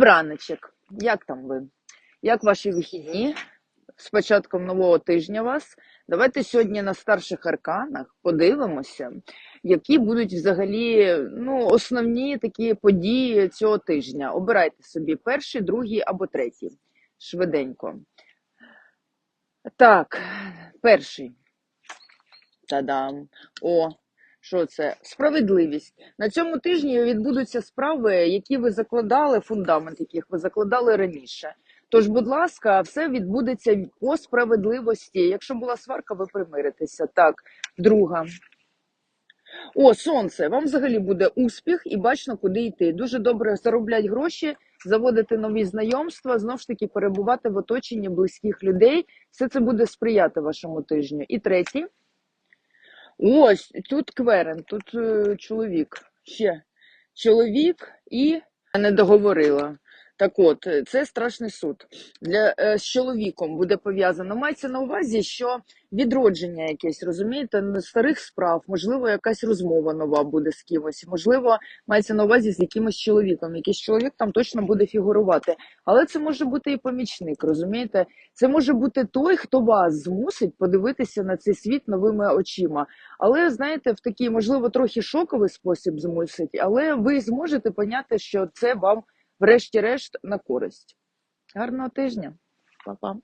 Добраночок, як там ви? Як ваші вихідні? З початком нового тижня вас. Давайте сьогодні на старших арканах подивимося, які будуть взагалі ну, основні такі події цього тижня. Обирайте собі перший, другий або третій. Швиденько. Так, перший. Та-дам. О, що це? Справедливість. На цьому тижні відбудуться справи, які ви закладали, фундамент яких ви закладали раніше. Тож, будь ласка, все відбудеться по справедливості. Якщо була сварка, ви примиритеся. Так, друга. О, сонце. Вам взагалі буде успіх і бачно, куди йти. Дуже добре зароблять гроші, заводити нові знайомства, знов ж таки перебувати в оточенні близьких людей. Все це буде сприяти вашому тижню. І третій. Ось тут кверен, тут е, чоловік. Ще чоловік і не договорила. Так от, е, це страшний суд. Для е, з чоловіком буде пов'язано. Мається на увазі, що відродження якесь, розумієте, старих справ, можливо, якась розмова нова буде з кимось, можливо, мається на увазі з якимось чоловіком. Якийсь чоловік там точно буде фігурувати. Але це може бути і помічник, розумієте? Це може бути той, хто вас змусить подивитися на цей світ новими очима. Але знаєте, в такий, можливо, трохи шоковий спосіб змусить, але ви зможете поняти, що це вам, врешті-решт, на користь. Гарного тижня, Па-па.